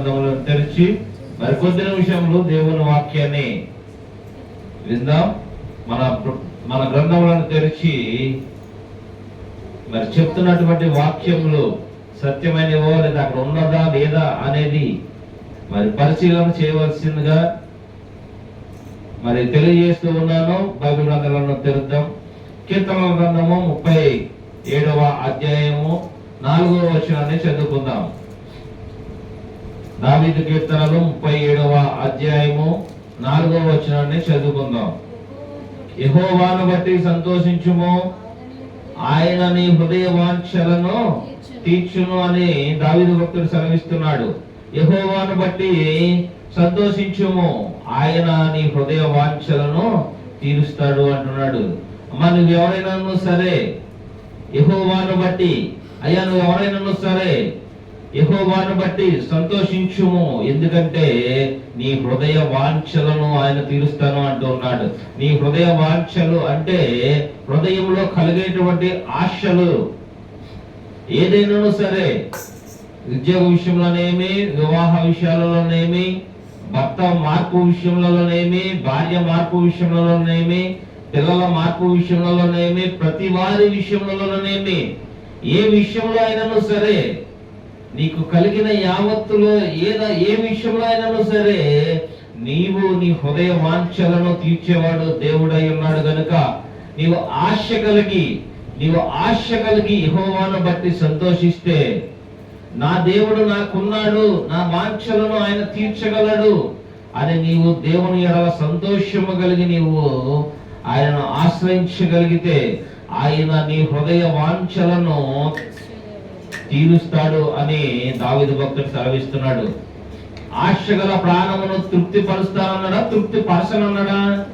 గ్రంథములను తెరిచి మరి కొద్ది నిమిషంలో దేవుని వాక్యాన్ని విందాం. మన మన గ్రంథములను తెరిచి మరి చెప్తున్నటువంటి వాక్యములు సత్యమైనవో లేదా అక్కడ ఉన్నదా లేదా అనేది మరి పరిశీలన చేయవలసిందిగా మరి తెలియజేస్తూ ఉన్నాను. బైబిల్ గ్రంథాలను తెరుద్దాం. కీర్తన గ్రంథము ముప్పై ఏడవ అధ్యాయము నాలుగవ వచనాన్ని చదువుకుందాం. దావీదు కీర్తనలు ముప్పై ఏడవ అధ్యాయము నాలుగవ వచనాన్ని చదువుకుందాం. యహోవాను బట్టి సంతోషించుము. ఆయన నీ హృదయ వాంఛలను తీర్చును అని దావీదు భక్తుడు సెలవిస్తున్నాడు. యహోవాను బట్టి సంతోషించుము. ఆయన నీ హృదయ వాంఛలను తీరుస్తాడు అంటున్నాడు. అమ్మా నువ్వు ఎవరైనా సరే? యహోవాను బట్టి. అయ్యా నువ్వు ఎవరైనా సరే? యహోవాను బట్టి సంతోషించుము. ఎందుకంటే నీ హృదయ వాంఛలను ఆయన తీరుస్తాను అంటున్నాడు నీ హృదయ వాంఛలు అంటే హృదయంలో కలిగేటువంటి ఆశలు. ఏదైనా సరే ఉద్యోగ విషయంలోనేమి వివాహ విషయాలలోనేమి భర్త మార్పు విషయంలోనేమి భార్య మార్పు విషయంలోనేమి పిల్లల మార్పు విషయంలోనేమి ప్రతి వారి విషయంలోనేమి ఏ విషయంలో అయినను సరే నీకు కలిగిన యావత్తులో ఏద ఏ విషయంలో అయినా సరే నీవు నీ హృదయ వాంఛలను తీర్చేవాడు దేవుడై ఉన్నాడు గనుక నీవు ఆశ కలిగి నీవు ఆశ కలిగి యహోవాను బట్టి సంతోషిస్తే నా దేవుడు నాకున్నాడు నా వాంఛలను ఆయన తీర్చగలడు అని నీవు దేవుని ఎడల సంతోషము కలిగి నీవు ఆయనను ఆశ్రయించగలిగితే ఆయన నీ హృదయ వాంఛలను తీరుస్తాడు అని దావిద భక్తుడు సెలవిస్తున్నాడు. ఆశ గల ప్రాణమును తృప్తి పరుస్తానన్నాడా తృప్తి పరచనన్నాడా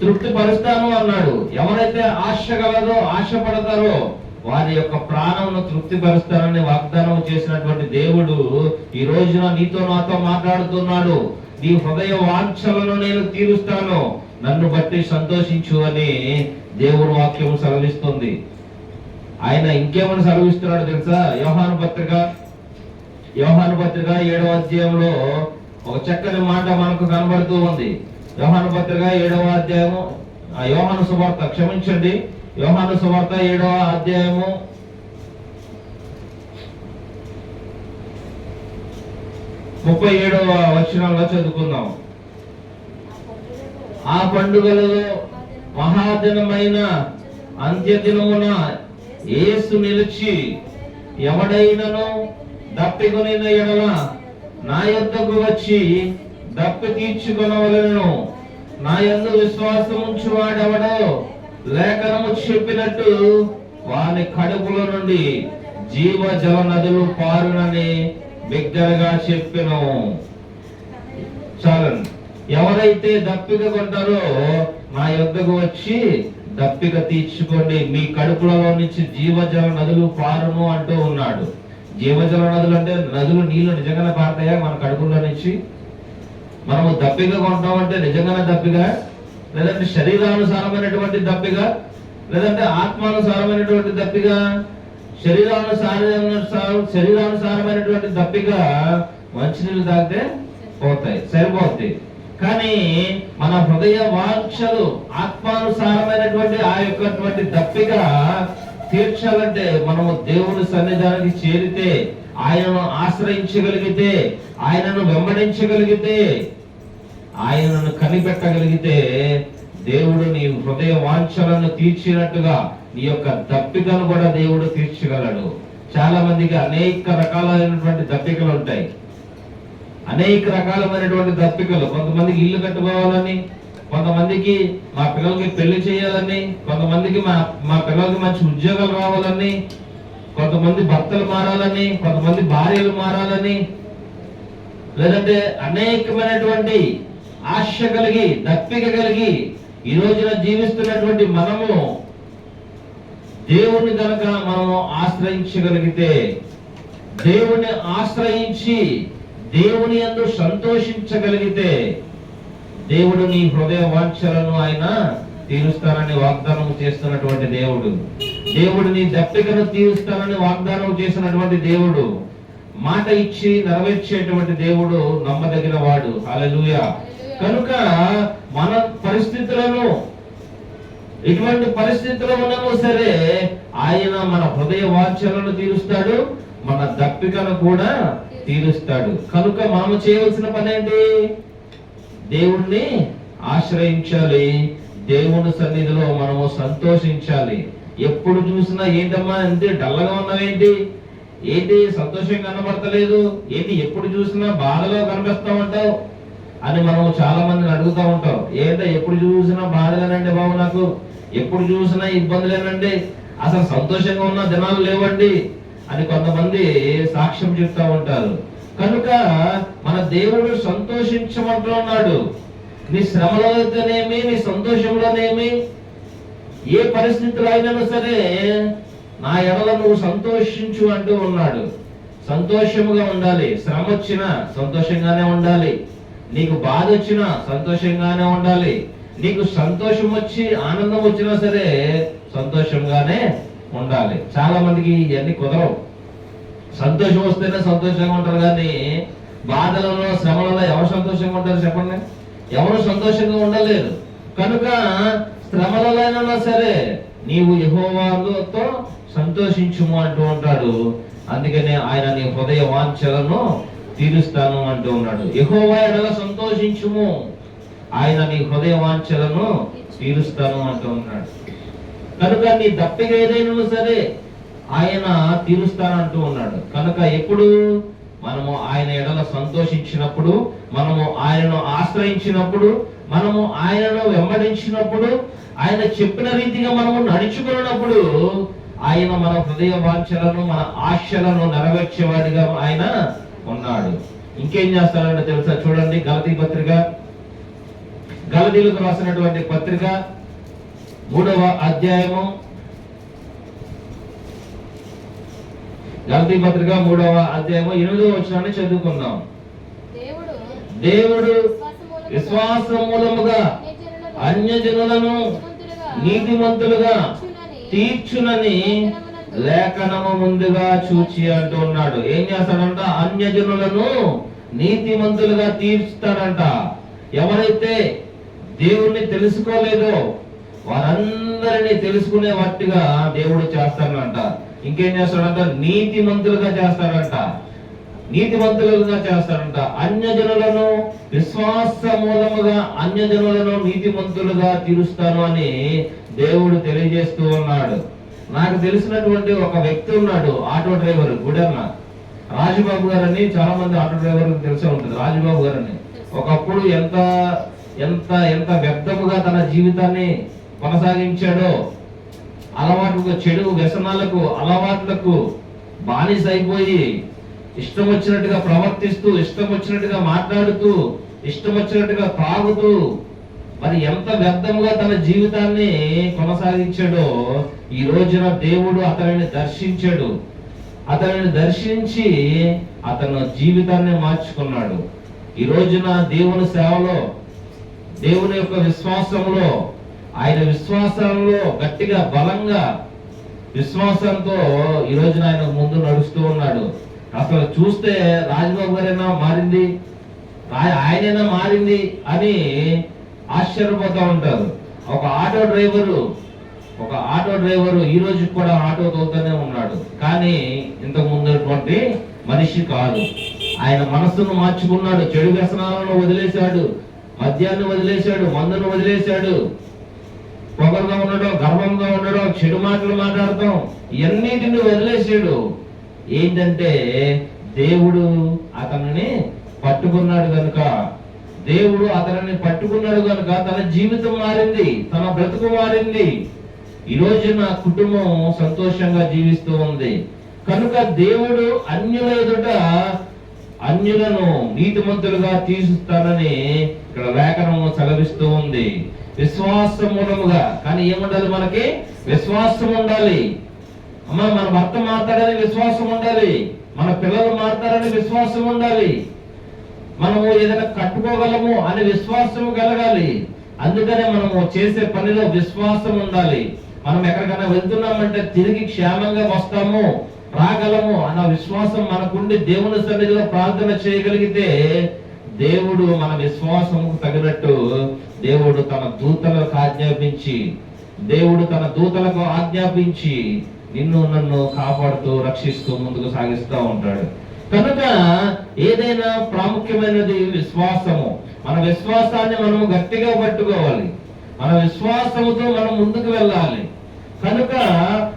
తృప్తి పరుస్తాను అన్నాడు. ఎవరైతే ఆశ గలదో ఆశపడతారో వారి యొక్క ప్రాణమును తృప్తి పరుస్తానని వాగ్దానం చేసినటువంటి దేవుడు ఈ రోజున నీతో నాతో మాట్లాడుతున్నాడు. నీ హృదయ వాంఛలను నేను తీరుస్తాను. నన్ను బట్టి సంతోషించు అని దేవుడు వాక్యం సెలవిస్తుంది. ఆయన ఇంకేమని సెలవిస్తున్నాడు తెలుసా? యోహాను పత్రిక. యోహాను పత్రిక ఏడవ అధ్యాయంలో ఒక చక్కని మాట మనకు కనబడుతూ ఉంది. యోహాను పత్రిక ఏడవ అధ్యాయము ఆ యోహాను సువార్త క్షమించండి. యోహాను సువార్త ఏడవ అధ్యాయము. ముప్పై ఏడవ వచనంలో చదువుకుందాం. ఆ పండుగలలో మహాదినమైన అంత్యదినమున ఏసు నిలిచి ఎవడైనను దప్పికొనిన ఎడల నా యొద్దకు వచ్చి దప్పి తీర్చుకొనవలను. నా యందు విశ్వాసం ఉంచువాడెవడో లేఖనము చెప్పినట్టు వాని కడుపులో నుండి జీవ జల నదులు పారునని బిగ్గరగా చెప్పెను. చాలండి. ఎవరైతే దప్పిక కొంటారో నా యొద్దకు వచ్చి దప్పిక తీర్చుకోండి. మీ కడుపులలో నుంచి జీవజల నదులు పారును అంటూ ఉన్నాడు. జీవజల నదులు అంటే నదులు నీళ్ళు నిజంగానే పారుతాయా? మన కడుపులో నుంచి మనము దప్పిక కొంటామంటే నిజంగానే దప్పిక? లేదంటే శరీరానుసారమైనటువంటి దప్పిక? లేదంటే ఆత్మానుసారమైనటువంటి దప్పిక? శరీరానుసార శరీరానుసారమైనటువంటి దప్పిక మంచినీళ్ళు తాగితే పోతాయి సరిపోతాయి. కానీ మన హృదయ వాంఛలు ఆత్మానుసారమైనటువంటి ఆ యొక్కటువంటి దప్పిక తీర్చాలంటే మనము దేవుని సన్నిధానికి చేరితే ఆయనను ఆశ్రయించగలిగితే ఆయనను వెంబడించగలిగితే ఆయనను కనిపెట్టగలిగితే దేవుడు నీ హృదయ వాంఛలను తీర్చినట్టుగా నీ యొక్క దప్పికను కూడా దేవుడు తీర్చగలడు. చాలా మందికి అనేక రకాలైనటువంటి దప్పికలు ఉంటాయి. అనేక రకాలమైనటువంటి దప్పికలు. కొంతమందికి ఇల్లు కట్టుకోవాలని కొంతమందికి మా పిల్లలకి పెళ్ళి చేయాలని కొంతమందికి మా మా పిల్లలకి మంచి ఉద్యోగాలు రావాలని కొంతమంది భర్తలు మారాలని కొంతమంది భార్యలు మారాలని లేదంటే అనేకమైనటువంటి ఆశ కలిగి దప్పిక కలిగి ఈ రోజున జీవిస్తున్నటువంటి మనము దేవుని కనుక మనము ఆశ్రయించగలిగితే దేవుణ్ణి ఆశ్రయించి దేవుని అందు సంతోషించగలిగితే దేవుడు నీ హృదయ వాంఛలను ఆయన తీరుస్తానని వాగ్దానం చేస్తున్నటువంటి దేవుడు. దేవుడు నీ దప్పికను తీరుస్తానని వాగ్దానం చేసినటువంటి దేవుడు. మాట ఇచ్చి నెరవేర్చేటువంటి దేవుడు నమ్మదగిన వాడు అలలుయ కనుక మన పరిస్థితులను ఇటువంటి పరిస్థితుల్లో ఉన్నాము సరే ఆయన మన హృదయ వాంఛలను తీరుస్తాడు. మన దప్పికను కూడా తీరుస్తాడు. కనుక మనం చేయవలసిన పని ఏంటి దేవుణ్ణి ఆశ్రయించాలి. దేవుని సన్నిధిలో మనము సంతోషించాలి. ఎప్పుడు చూసినా ఏంటమ్మా అంటే డల్లగా ఉన్నావేంటి ఏంటి? సంతోషం కనబడతలేదు? ఏంటి ఎప్పుడు చూసినా బాధలో కనిపిస్తా ఉంటావు? అని మనం చాలా మందిని అడుగుతా ఉంటాం. ఏంటో ఎప్పుడు చూసినా బాధలేనండి బాబు నాకు? ఎప్పుడు చూసినా ఇబ్బందులేనండి? అసలు సంతోషంగా ఉన్న దినాలు లేవండి. అని కొంతమంది సాక్ష్యం చెప్తా ఉంటారు. కనుక మన దేవుడు సంతోషించమంటూ ఉన్నాడు. నీ శ్రమలోనేమి నీ సంతోషంలోనేమి ఏ పరిస్థితులు అయినా సరే నా ఎడల నువ్వు సంతోషించు అంటూ ఉన్నాడు. సంతోషముగా ఉండాలి. శ్రమ వచ్చినా సంతోషంగానే ఉండాలి. నీకు బాధ వచ్చినా సంతోషంగానే ఉండాలి. నీకు సంతోషం వచ్చి ఆనందం వచ్చినా సరే సంతోషంగానే ఉండాలి. చాలా మందికి ఇవన్నీ కుదరవు. సంతోషం వస్తేనే సంతోషంగా ఉంటారు కానీ బాధలలో శ్రమలలో ఎవరు సంతోషంగా ఉంటారు చెప్పండి? ఎవరు సంతోషంగా ఉండలేరు. కనుక శ్రమలైనా సరే నీవు యహోవాతో సంతోషించుము అంటూ ఉంటాడు. అందుకనే ఆయన నీ హృదయ వాంఛలను తీరుస్తాను అంటూ ఉన్నాడు. యహోవా ఎడల సంతోషించుము. ఆయన నీ హృదయ వాంఛలను తీరుస్తాను అంటూ ఉన్నాడు. కనుక నీ దప్పిక ఏదైనా సరే ఆయన తీరుస్తానంటూ ఉన్నాడు. కనుక ఎప్పుడు? మనము ఆయన ఎడల సంతోషించినప్పుడు మనము ఆయనను ఆశ్రయించినప్పుడు మనము ఆయనను వెంబడించినప్పుడు ఆయన చెప్పిన రీతిగా మనము నడుచుకున్నప్పుడు ఆయన మన హృదయ వాంఛలను మన ఆశలను నెరవేర్చేవాడిగా ఆయన ఉన్నాడు. ఇంకేం చేస్తాడంటే తెలుసా? చూడండి గలతీ పత్రిక. గలతీలకు రాసినటువంటి పత్రిక మూడవ అధ్యాయము. గలతీ పత్రిక మూడవ అధ్యాయము. ఎనిమిదవ వచనాన్ని చదువుకుందాం. దేవుడు విశ్వాసం మూలముగా అన్యజనులను నీతిమంతులుగా తీర్చునని తీర్చునని లేఖనము ముందుగా చూచి అంటున్నాడు ఏం చేస్తాడంట? అన్యజనులను నీతిమంతులుగా తీర్చుతాడంట. ఎవరైతే దేవుణ్ణి తెలుసుకోలేదో వారందరినీ తెలుసుకునే వాటిగా దేవుడు చేస్తాడంట. ఇంకేం చేస్తాడంట? నీతిమంతులుగా చేస్తాడంట. నీతిమంతులుగా చేస్తాడంట. అన్యజనులను విశ్వాస మూలముగా అన్యజనులను నీతిమంతులుగా తీరుస్తాను అని దేవుడు తెలియజేస్తూ ఉన్నాడు. నాకు తెలిసినటువంటి ఒక వ్యక్తి ఉన్నాడు ఆటో డ్రైవర్ గుడర్న రాజుబాబు గారని చాలా మంది ఆటో డ్రైవర్ తెలిసే ఉంటుంది రాజుబాబు గారని. ఒకప్పుడు ఎంత ఎంత ఎంత వ్యర్థముగా తన జీవితాన్ని కొనసాగించాడో. అలవాట్లకు చెడు వ్యసనాలకు అలవాట్లకు బానిస అయిపోయి ఇష్టం వచ్చినట్టుగా ప్రవర్తిస్తూ ఇష్టం వచ్చినట్టుగా మాట్లాడుతూ ఇష్టం వచ్చినట్టుగా తాగుతూ మరి ఎంత వ్యర్థముగా తన జీవితాన్ని కొనసాగించాడో ఈ రోజున దేవుడు అతనిని దర్శించాడు. అతనిని దర్శించి అతను జీవితాన్ని మార్చుకున్నాడు. ఈ రోజున దేవుని సేవలో దేవుని యొక్క విశ్వాసంలో ఆయన విశ్వాసంలో గట్టిగా బలంగా విశ్వాసంతో ఈ రోజున ఆయన ముందు నడుస్తూ ఉన్నాడు. అసలు చూస్తే రాజబాబు గారైనా మారింది? ఆయనైనా మారింది అని ఆశ్చర్యపోతూ ఉంటారు. ఒక ఆటో డ్రైవరు ఒక ఆటో డ్రైవరు ఈ రోజు కూడా ఆటో తోలుతూనే ఉన్నాడు. కానీ ఇంతకు ముందుటువంటి మనిషి కాదు. ఆయన మనస్సును మార్చుకున్నాడు. చెడు వ్యసనాలను వదిలేశాడు. మద్యాన్ని వదిలేశాడు. మందును వదిలేశాడు. పొగరుగా ఉండడం గర్వంగా ఉండడం చెడు మాటలు మాట్లాడటం ఇవన్నిటిని వదిలేసాడు. ఏంటంటే దేవుడు అతనిని పట్టుకున్నాడు కనుక దేవుడు అతనిని పట్టుకున్నాడు కనుక తన జీవితం మారింది తన బ్రతుకు మారింది. ఈ నా కుటుంబం సంతోషంగా జీవిస్తూ ఉంది. కనుక దేవుడు అన్యుల ఎదుట అన్యులను నీతిమంతులుగా తీరుస్తానని ఇక్కడ లేఖనము సెలవిస్తూ ఉంది. విశ్వాసం మూలముగా కానీ ఏముండాలి మనకి? విశ్వాసం ఉండాలి అమ్మ మన భర్త మారుతాడని విశ్వాసం ఉండాలి మన పిల్లలు మారుతారని విశ్వాసం ఉండాలి మనము ఏదైనా కట్టుకోగలము అనే విశ్వాసం కలగాలి. అందుకనే మనము చేసే పనిలో విశ్వాసం ఉండాలి మనం ఎక్కడికైనా వెళ్తున్నామంటే తిరిగి క్షేమంగా వస్తాము రాగలము అన్న విశ్వాసం మనకుండి దేవుని సన్నిధిలో ప్రార్థన చేయగలిగితే దేవుడు మన విశ్వాసముకు తగినట్టు దేవుడు తన దూతలకు ఆజ్ఞాపించి దేవుడు తన దూతలకు ఆజ్ఞాపించి నిన్ను నన్ను కాపాడుతూ రక్షిస్తూ ముందుకు సాగిస్తూ ఉంటాడు. కనుక ఏదైనా ప్రాముఖ్యమైనది విశ్వాసము. మన విశ్వాసాన్ని మనము గట్టిగా పట్టుకోవాలి. మన విశ్వాసముతో మనం ముందుకు వెళ్ళాలి. కనుక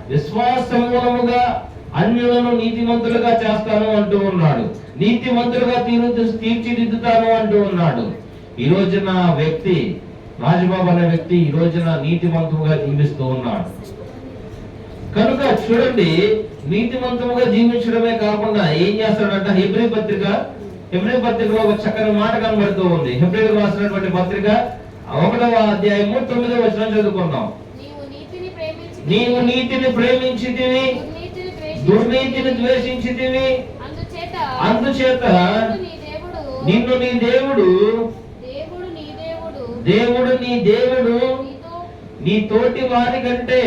విశ్వాసమూలముగా అన్యులను నీతిమంతులుగా చేస్తాను అంటూ ఉన్నాడు. నీతిమంతులుగా తీరు తీర్చిదిద్దుతాను అంటూ ఉన్నాడు. ఈ రోజున వ్యక్తి రాజబాబు అనే వ్యక్తి ఈ రోజున నీతిమంతులుగా జీవిస్తూ ఉన్నాడు. కనుక చూడండి నీతిమంతముగా జీవించడమే కాకుండా ఏం చేస్తాడంట? హెబ్రి పత్రిక హెబ్రి పత్రికలో ఒక చక్కని మాట కనబడుతూ ఉంది. హెబ్రిలకు రాసినటువంటి పత్రిక ఒకటవ అధ్యాయము తొమ్మిదవ వచనం చదువుకుందాం. నీవు నీతిని ప్రేమించి దుర్నీతిని ద్వేషించి దుర్నీతిని ద్వేషించితివి. అందుచేత నిన్ను నీ దేవుడు దేవుడు నీ దేవుడు నీ తోటి వారి కంటే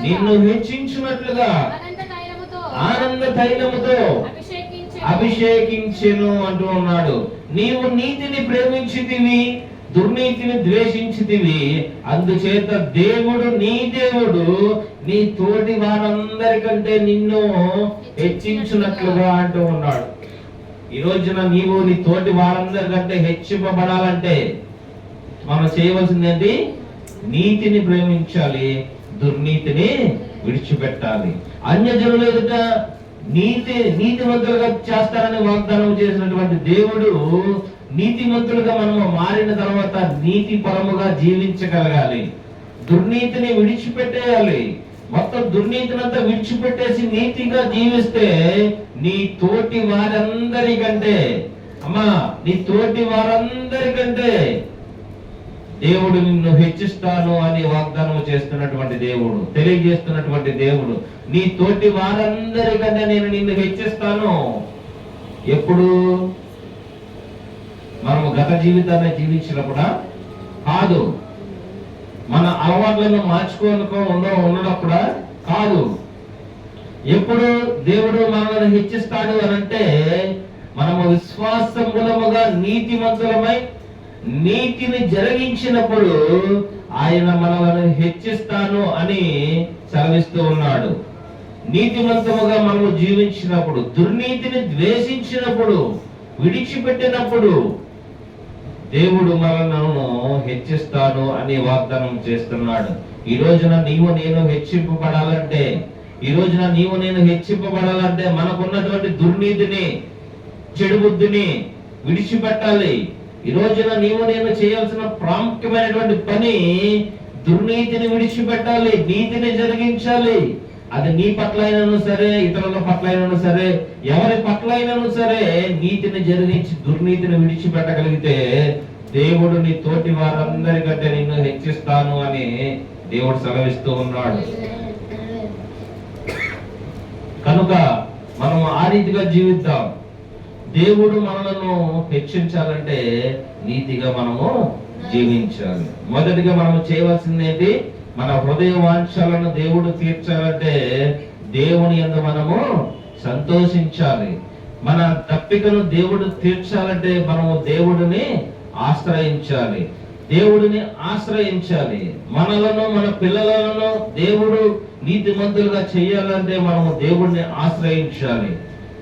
నిన్ను హెచ్చించినట్లుగా ఆనంద తైలముతో అభిషేకించి అభిషేకించెను అంటూ ఉన్నాడు. నీవు నీతిని ప్రేమించితివి. దుర్నీతిని ద్వేషించితివి. అందుచేత దేవుడు నీ దేవుడు నీ తోటి వారందరికంటే నిన్ను హెచ్చించినట్లుగా అంటూ ఉన్నాడు. ఈ రోజున నీవు నీ తోటి వారందరికంటే హెచ్చింపబడాలంటే మనం చేయవలసింది ఏంటి నీతిని ప్రేమించాలి దుర్నీతిని విడిచిపెట్టాలి. అన్యజనులు ఎదుట నీతి నీతివంతులుగా చేస్తారని వాగ్దానం చేసినటువంటి దేవుడు నీతిమంతులుగా మనము మారిన తర్వాత నీతి పరముగా జీవించగలగాలి. దుర్నీతిని విడిచిపెట్టేయాలి. మొత్తం దుర్నీతినంతా విడిచిపెట్టేసి నీతిగా జీవిస్తే నీ తోటి వారందరికంటే అమ్మా నీ తోటి వారందరికంటే దేవుడు నిన్ను హెచ్చిస్తాను అని వాగ్దానం చేస్తున్నటువంటి దేవుడు తెలియజేస్తున్నటువంటి దేవుడు. నీ తోటి వారందరికంటే నేను నిన్ను హెచ్చిస్తాను. ఎప్పుడు? మనము గత జీవితాన్ని జీవించినప్పుడా కాదు. మన అలవాట్లను మార్చుకోనుకో ఉండ ఉండడప్పుడా కాదు. ఎప్పుడు దేవుడు మనల్ని హెచ్చిస్తాడు అని అంటే మనము విశ్వాస మూలముగా నీతిమంతులమై నీతిని జరిగించినప్పుడు ఆయన మనలను హెచ్చిస్తాను అని సెలవిస్తూ ఉన్నాడు. నీతిమంతముగా మనము జీవించినప్పుడు దుర్నీతిని ద్వేషించినప్పుడు విడిచిపెట్టినప్పుడు దేవుడు మనలను హెచ్చిస్తాను అని వాగ్దానం చేస్తున్నాడు. ఈ రోజున నీవు నేను హెచ్చింపబడాలంటే ఈ రోజున నీవు నేను హెచ్చింపబడాలంటే మనకున్నటువంటి దుర్నీతిని చెడు బుద్ధిని విడిచిపెట్టాలి. ఈ రోజున నీవు నేను చేయాల్సిన ప్రాముఖ్యమైనటువంటి పని దుర్నీతిని విడిచిపెట్టాలి నీతిని జరిగించాలి. అది నీ పట్ల అయినను సరే ఇతరుల పట్ల అయినను సరే ఎవరి పట్ల అయినను సరే నీతిని జరిగించి దుర్నీతిని విడిచిపెట్టగలిగితే దేవుడు నీ తోటి వారందరికంటే నిన్ను హెచ్చిస్తాను అని దేవుడు సెలవిస్తూ ఉన్నాడు. కనుక మనం ఆ రీతిగా జీవిద్దాం. దేవుడు మనలను హెచ్చించాలంటే నీతిగా మనము జీవించాలి. మొదటిగా మనము చేయవలసింది ఏంటి? మన హృదయ వాంఛలను దేవుడు తీర్చాలంటే దేవుని ఎందు మనము సంతోషించాలి. మన తప్పికను దేవుడు తీర్చాలంటే మనము దేవుడిని ఆశ్రయించాలి. దేవుడిని ఆశ్రయించాలి. మనలను మన పిల్లలను దేవుడు నీతిమంతులుగా చేయాలంటే మనము దేవుడిని ఆశ్రయించాలి.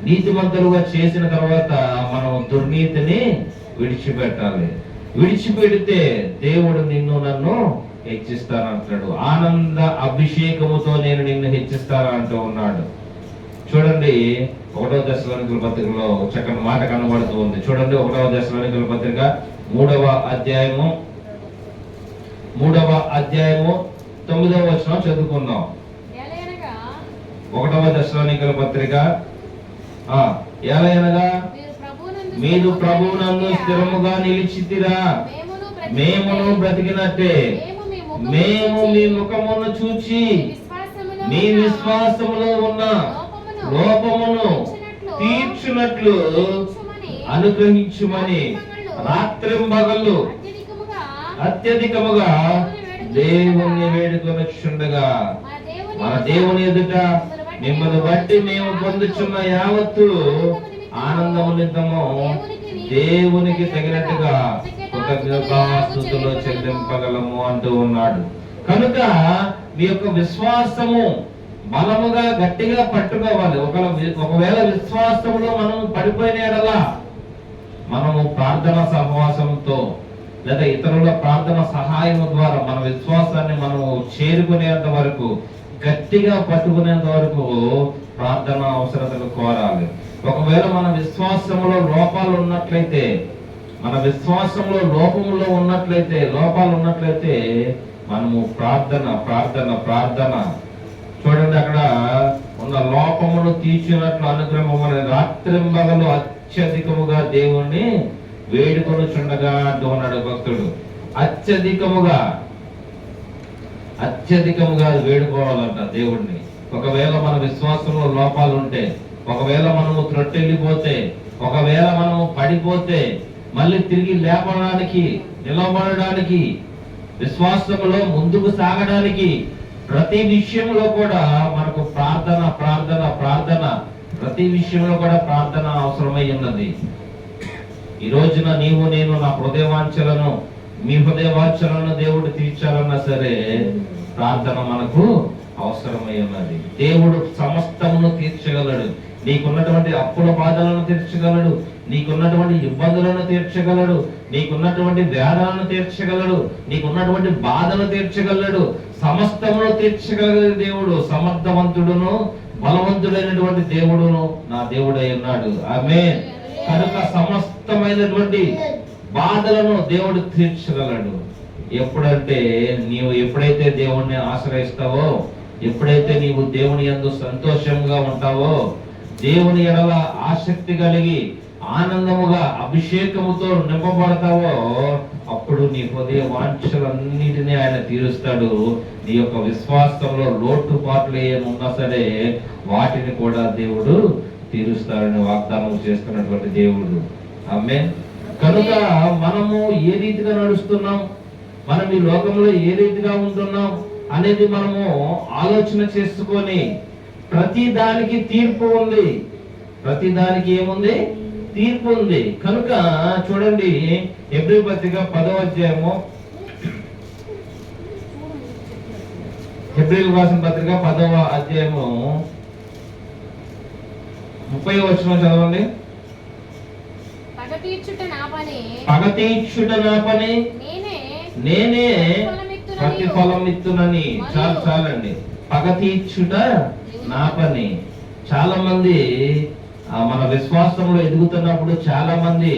నీతిమంతులుగా చేసిన తర్వాత మనం దుర్నీతిని విడిచిపెట్టాలి. విడిచిపెడితే దేవుడు నిన్ను నన్ను హెచ్చిస్తానంటాడు ఆనంద అభిషేకముతో నేను నిన్ను హెచ్చిస్తాను అంటూ ఉన్నాడు. చూడండి ఒకటవ దశలోనికల పత్రికలో చక్కని మాట కనబడుతూ ఉంది. చూడండి ఒకటవ దశలోనికల పత్రిక మూడవ అధ్యాయము మూడవ అధ్యాయము తొమ్మిదవ వచనం చదువుకుందాం. ఒకటవ దశలోనికల పత్రిక ఆ ఎలయనగా మీరు ప్రభువునందు మీరు స్థిరముగా నిలిచితిరా. మేమును మేమును బ్రతికినట్టే. మేము మీ ముఖమును చూచి, మీ విశ్వాసములో ఉన్న లోపమును తీర్చినట్లు అనుగ్రహించుమని రాత్రింబగళ్ళు అత్యధికముగా అత్యధికముగా దేవుణ్ణి వేడుకొనొచ్చుండగా. మన దేవుని మన ఎదుట దేవుని ఎదుట మిమ్మల్ని బట్టి మేము పొందుచున్న యావత్తు ఆనందము నిమిత్తము దేవునికి తగినట్టుగా కృతజ్ఞతాస్తుతులు చెల్లింపగలము అంటూ ఉన్నాడు. కనుక మీ యొక్క విశ్వాసము బలముగా గట్టిగా పట్టుకోవాలి. ఒకవేళ విశ్వాసంలో విశ్వాసములో మనం పడిపోయిన ఎడలా మనము ప్రార్థన సహవాసంతో లేదా ఇతరుల ప్రార్థన సహాయం ద్వారా మన విశ్వాసాన్ని మనము చేరుకునేంత వరకు గట్టిగా పట్టుకునేంత వరకు ప్రార్థన అవసరతలు కోరాలి. ఒకవేళ మన విశ్వాసంలో లోపాలు ఉన్నట్లయితే మన విశ్వాసంలో లోపములో ఉన్నట్లయితే లోపాలు ఉన్నట్లయితే మనము ప్రార్థన ప్రార్థన ప్రార్థన. చూడండి అక్కడ ఉన్న లోపమును తీర్చినట్లు అనుగ్రహం రాత్రింబగలు అత్యధికముగా దేవుణ్ణి వేడుకొని చుండగా అంటూ ఉన్నాడు భక్తుడు. అత్యధికముగా అత్యధికముగా వేడుకోవాలంట దేవుణ్ణి. ఒకవేళ మన విశ్వాసంలో లోపాలు ఉంటే ఒకవేళ మనము త్రొట్టెళ్ళిపోతే ఒకవేళ మనము పడిపోతే మళ్ళీ తిరిగి లేపడానికి నిలబడడానికి విశ్వాసములో ముందుకు సాగడానికి ప్రతి విషయంలో కూడా మనకు ప్రార్థన ప్రార్థన ప్రార్థన ప్రతి విషయంలో కూడా ప్రార్థన అవసరమై ఉన్నది. ఈ రోజున నీవు నేను నా హృదయవాంఛలను మీ హృదయవాంఛలను దేవుడు తీర్చాలన్నా సరే ప్రార్థన మనకు అవసరమై ఉన్నది. దేవుడు సమస్తమును తీర్చగలడు. నీకున్నటువంటి అప్పుల బాధలను తీర్చగలడు. నీకున్నటువంటి ఇబ్బందులను తీర్చగలడు నీకున్నటువంటి వేదాలను తీర్చగలడు నీకున్నటువంటి బాధను తీర్చగలడు సమస్తమును తీర్చగలడు దేవుడు సమర్థవంతుడును బలవంతుడైనటువంటి దేవుడును నా దేవుడై ఉన్నాడు. ఆమె కనుక సమస్తమైనటువంటి బాధలను దేవుడు తీర్చగలడు. ఎప్పుడంటే నీవు ఎప్పుడైతే దేవుణ్ణి ఆశ్రయిస్తావో ఎప్పుడైతే నీవు దేవుని ఎందు సంతోషంగా ఉంటావో దేవుని ఎడల ఆసక్తి కలిగి ఆనందముగా అభిషేకముతో నింపబడతావో అప్పుడు నీ హృదయ వాంఛలన్నిటినీ ఆయన తీరుస్తాడు. నీ యొక్క విశ్వాసంలో లోటుపాట్లు ఏమి సరే వాటిని కూడా దేవుడు తీరుస్తాడని వాగ్దానం చేస్తున్నటువంటి దేవుడు. ఆమె కనుక మనము ఏ రీతిగా నడుస్తున్నాం? మనం ఈ లోకంలో ఏ రీతిగా ఉంటున్నాం? అనేది మనము ఆలోచన చేసుకొని ప్రతి దానికి తీర్పు ఉంది. ప్రతి దానికి ఏముంది? తీర్పు ఉంది. కనుక చూడండి ఎబ్రి పత్రిక పదవ అధ్యాయము. ఎబ్రిల్ రాసిన పత్రిక పదవ అధ్యాయము. ముప్పై వచ్చిన చదవండి. పగ తీర్చుట నా పని. నేనే నేనే ప్రతిఫలమిత్తుననియు. ప్రతిఫలం ఇత్తునని చాలు చాలండి. పగ తీర్చుట నా పని. చాలా మంది మన విశ్వాసంలో ఎదుగుతున్నప్పుడు చాలా మంది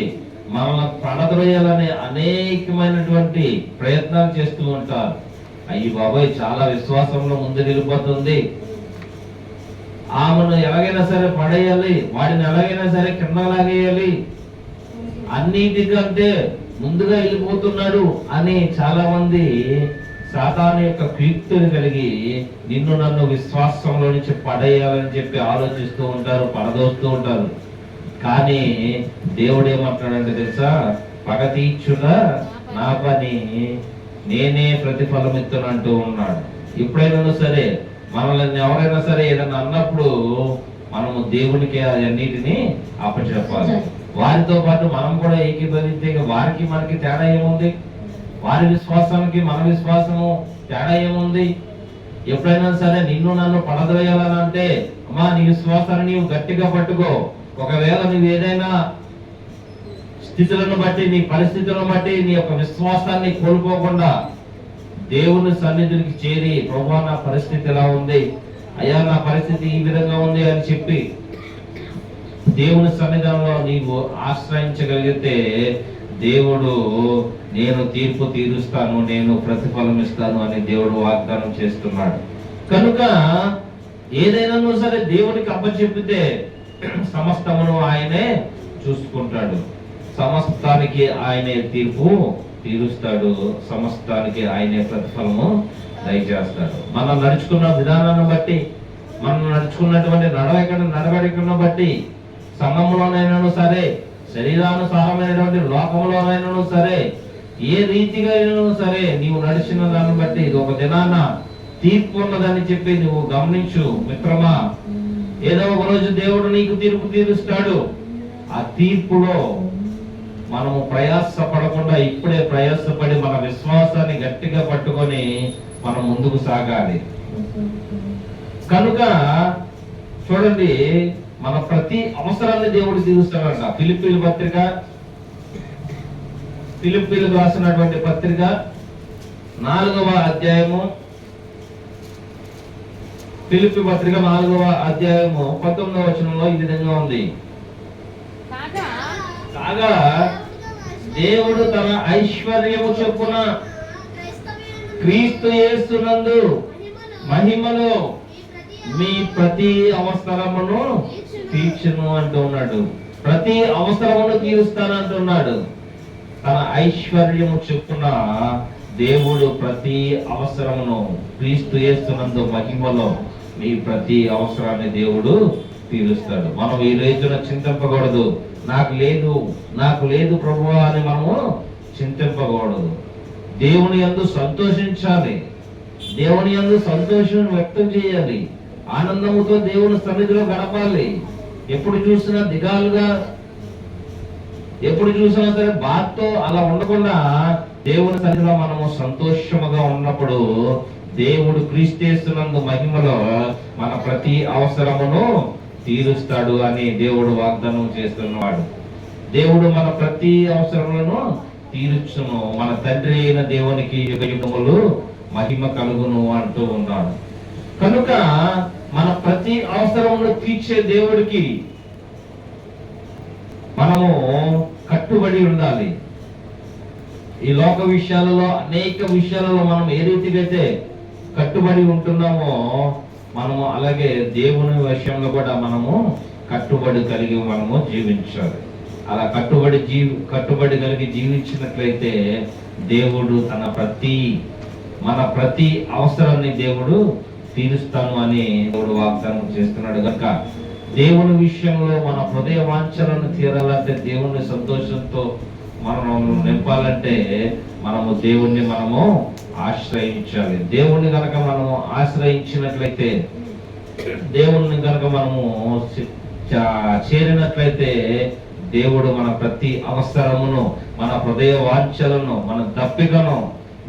మనల్ని పడద్రోయాలనే అనేకమైనటువంటి ప్రయత్నాలు చేస్తూ ఉంటారు. అయ్యి బాబాయ్ చాలా విశ్వాసంలో ముందు నిలిపోతుంది ఆమెను ఎలాగైనా సరే పడేయాలి వాడిని ఎలాగైనా సరే కింద లాగేయాలి అన్నిటికంటే ముందుగా వెళ్ళిపోతున్నాడు అని చాలా మంది సాతాను యొక్క కీర్తిని కలిగి నిన్ను నన్ను విశ్వాసంలో నుంచి పడేయాలని చెప్పి ఆలోచిస్తూ ఉంటారు పడదోస్తూ ఉంటారు. కానీ దేవుడు ఏమంటాడంటే తెలుసా? పగ తీర్చున నా పని నేనే ప్రతిఫలం ఇస్తానంటూ ఉన్నాడు. ఎప్పుడైనా సరే మనల్ని ఎవరైనా సరే ఏదైనా అన్నప్పుడు మనము దేవునికి అన్నిటిని అప్పచెప్పాలి. వారితో పాటు మనం కూడా ఏకీభవిస్తే వారికి మనకి తేడా ఏముంది? వారి విశ్వాసానికి మన విశ్వాసము తేడా ఏముంది? ఎప్పుడైనా సరే నిన్ను నన్ను పడదవేయాలని అమ్మా నీ విశ్వాసాన్ని నీవు గట్టిగా పట్టుకో. ఒకవేళ నువ్వు ఏదైనా స్థితులను బట్టి నీ పరిస్థితులను బట్టి నీ యొక్క విశ్వాసాన్ని కోల్పోకుండా దేవుని సన్నిధికి చేరి ప్రభా నా పరిస్థితి ఎలా ఉంది? అయ్యా నా పరిస్థితి ఈ విధంగా ఉంది అని చెప్పి దేవుని సన్నిధానంలో నీవు ఆశ్రయించగలిగితే దేవుడు నేను తీర్పు తీరుస్తాను నేను ప్రతిఫలం ఇస్తాను అని దేవుడు వాగ్దానం చేస్తున్నాడు. కనుక ఏదైనా సరే దేవునికి అప్పచెప్పితే సమస్తమును ఆయనే చూసుకుంటాడు. సమస్తానికి ఆయనే తీర్పు తీరుస్తాడు సమస్తానికి ఆయనే ప్రతిఫలము దయచేస్తాడు. మనం నడుచుకున్న విధానాన్ని బట్టి మనం నడుచుకున్నటువంటి నడవడిక నడవడికను బట్టి సంఘంలోనైనా సరే శరీరానుసారమైనటువంటి లోకంలోనైనా సరే ఏ రీతిగా సరే నీవు నడిచిన దాన్ని బట్టి ఇది ఒక దినాన తీర్పు ఉన్నదని చెప్పి నువ్వు గమనించు మిత్రమా. ఏదో ఒక రోజు దేవుడు నీకు తీర్పు తీరుస్తాడు. ఆ తీర్పులో మనము ప్రయాస పడకుండా ఇప్పుడే ప్రయాసపడి మన విశ్వాసాన్ని గట్టిగా పట్టుకొని మనం ముందుకు సాగాలి. కనుక చూడండి మన ప్రతి అవసరాన్ని దేవుడు తీరుస్తాడంట. ఫిలిపిల్ పత్రిక ఫిలిప్పీలకు రాసినటువంటి పత్రిక నాలుగవ అధ్యాయము. ఫిలిప్పి పత్రిక నాలుగవ అధ్యాయము పంతొమ్మిదవ వచనంలో ఈ విధంగా ఉంది. కాగా? కాగా దేవుడు తన ఐశ్వర్యము చొప్పున క్రీస్తు యేసునందు మహిమలో మీ ప్రతి అవసరమును తీర్చును అంటూ ఉన్నాడు. ప్రతి అవసరమును తీరుస్తానంటున్నాడు. తన ఐశ్వర్యము చొప్పున దేవుడు ప్రతి అవసరమును క్రీస్తు చేస్తున్నందు మహిమలో మీ ప్రతి అవసరాన్ని దేవుడు తీరుస్తాడు. మనం ఈ రోజున చింతింపకూడదు. నాకు లేదు నాకు లేదు ప్రభు అని మనము చింతింపకూడదు. దేవుని యందు సంతోషించాలి. దేవుని యందు సంతోషం వ్యక్తం చేయాలి. ఆనందముతో దేవుని సన్నిధిలో గడపాలి. ఎప్పుడు చూసినా దిగాలుగా ఎప్పుడు చూసినా సరే బాధతో అలా ఉండకుండా దేవుని సన్నిధిలో మనము సంతోషముగా ఉన్నప్పుడు దేవుడు క్రీస్తేస్తున్నందు మహిమలో మన ప్రతి అవసరమును తీరుస్తాడు అని దేవుడు వాగ్దానం చేస్తున్నవాడు. దేవుడు మన ప్రతి అవసరములను తీర్చును. మన తండ్రి అయిన దేవునికి యుగ యుగములు మహిమ కలుగును అంటూ ఉన్నాడు. కనుక మన ప్రతి అవసరమును తీర్చే దేవుడికి మనము కట్టుబడి ఉండాలి. ఈ లోక విషయాలలో అనేక విషయాలలో మనం ఏ రీతికైతే అయితే కట్టుబడి ఉంటున్నామో మనము అలాగే దేవుని విషయంలో కూడా మనము కట్టుబడి కలిగి మనము జీవించాలి. అలా కట్టుబడి జీవి కట్టుబడి కలిగి జీవించినట్లయితే దేవుడు తన ప్రతి మన ప్రతి అవసరాన్ని దేవుడు తీరుస్తాను అని దేవుడు వాగ్దానం చేస్తున్నాడు. కనుక దేవుని విషయంలో మన హృదయ వాంఛలను తీరాలంటే దేవుని సంతోషంతో మనం నింపాలంటే మనము దేవుణ్ణి మనము ఆశ్రయించాలి. దేవుణ్ణి కనుక మనము ఆశ్రయించినట్లయితే దేవుణ్ణి గనక మనము చేరినట్లయితే దేవుడు మన ప్రతి అవసరమును మన హృదయ వాంఛలను మన దప్పికను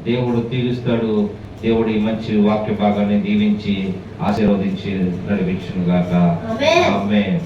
దేవుడు తీరుస్తాడు. దేవుడి మంచి వాక్య భాగాన్ని దీవించి ఆశీర్వదించి నడిపించును గాక ఆమేన్. ఆమేన్